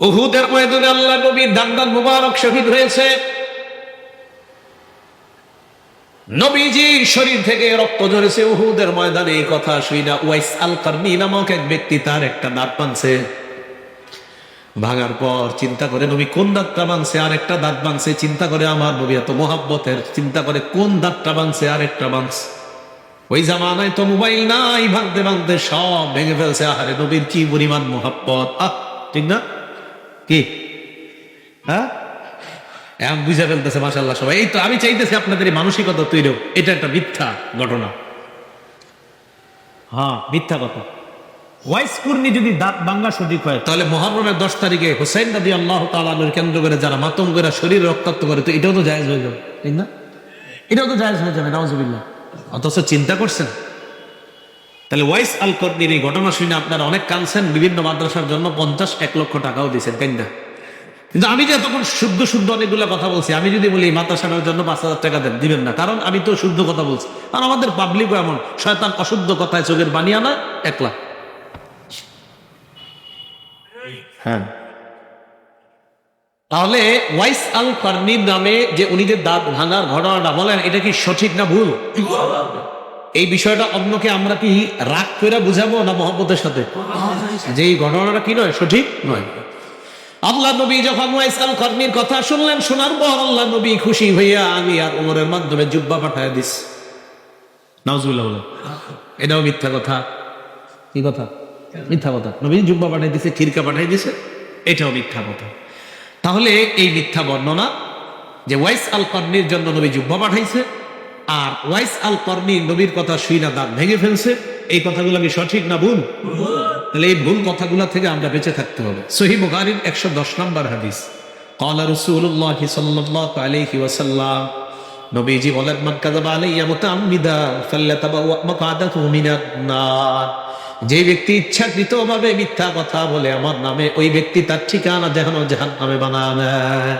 উহুদের ময়দানে আল্লাহ নবীর দান্দান মুবারক শহীদ হয়েছে। নবীজির শরীর থেকে রক্ত ঝরেছে উহুদের ময়দানে, এই কথা শুই না। ওয়াইস আল কার্নি নামক এক ব্যক্তি তার একটা দাঁত পানছে ভাঙার পর চিন্তা করে, নবী, কোন দাঁতটা ভাঙছে আর একটা দাঁত ভাঙছে চিন্তা করে, আমার নবী এত মোহাব্বতের। চিন্তা করে, কোন দাঁতটা ভাঙছে আর একটা ভাঙছে ওই জামানায় তো মোবাইল নাই ভাঙতে ভাঙতে সব ভেঙে ফেলছে। আহারে নবীর কি পরিমাণ মোহাব্বত। আহ, ঠিক না? কি? হ্যাঁ? এখন বুঝে ফেলতেছে মাসাল্লাহ সবাই। এই তো আমি চাইতেছি আপনাদের এই মানসিকতা তৈরি এটা একটা মিথ্যা ঘটনা। হ্যাঁ মিথ্যা কথা। ওয়াইস কুর্নি যদি দাঁত বাঙ্গা সঠিক হয়। তাহলে মহারমের দশ তারিখে হোসেন নদী আল্লাহ তালানুর কেন্দ্র করে যারা মাতম করে শরীর রক্তাক্ত করে তো এটাও তো জায়েজ হয়ে যাবে ঠিক না? এটাও তো জায়েজ হয়ে যাবে নওয়াজবিল্লাহ অথচ চিন্তা করছেন? তাহলে ওয়াইস আল কর্নির এই ঘটনা শুনে আপনারা অনেক কানছেন বিভিন্ন মাদ্রাসার জন্য পঞ্চাশ এক লক্ষ টাকাও দিয়েছেন তাই না? কিন্তু আমি যে তখন শুদ্ধ শুদ্ধ অনেকগুলো কথা বলছি, আমি যদি বলি এই মাদ্রাসাটার জন্য পাঁচ হাজার টাকা দেন, দিবেন না। কারণ আমি তো শুদ্ধ কথা বলছি। আর আমাদের পাবলিকও এমন, শয়তান অশুদ্ধ কথায় চোখের বানিয়ে না এক লাখ হ্যাঁ। তাহলে ওয়াইস আল কার্নির নামে যে উনি যে দাঁত ভাঙার ঘটনাটা বলেন, এটা কি সঠিক না ভুল? এই বিষয়টা অন্যকে আমরা কি রাগ করে বুঝাবো না মহব্বতের সাথে? যে এই ঘটনাটা কি নয়, সঠিক নয়। আল্লাহ নবী যখন ওয়াইস আল কার্নির কথা শুনলেন, শোনার পর আল্লাহ নবী খুশি হইয়া আমি আর উমরের মাধ্যমে জুব্বা পাঠায় দিস। নাউজুবিল্লাহ বলে এটাও মিথ্যা কথা। কি কথা? মিথ্যা কথা। নবী জুব্বা পাঠাই দিছে, খিরকা পাঠাই দিছে, এটাও মিথ্যা কথা। তাহলে এই মিথ্যা বর্ণনা যে ওয়াইস আল কর্নির জন্য নবী জুব্বা পাঠাইছে আর ওয়াইস আল কর্নি নবীর কথা শুই না, দাঁত ভেঙে ফেলছে। এই কথাগুলো আমি সঠিক না ভুল? তাহলে এই ভুল কথাগুলো থেকে আমরা বেঁচে থাকতে হবে। সহি বুখারির একশো দশ নম্বর হাদিস। কলা রসুল্লাহ সাল্লাহ আলহি ওয়াসাল্লাম, নবীজি বলেন, মান কাযাবা আলাইয়া মুতাআম্মিদান ফাল্লাতাবাওয়া মাকআদাহু মিনান নার। যে ব্যক্তি ইচ্ছাকৃত ভাবে মিথ্যা কথা বলে, আমার নামে ওই ব্যক্তি তার ঠিকানা জাহান্নামে বানায়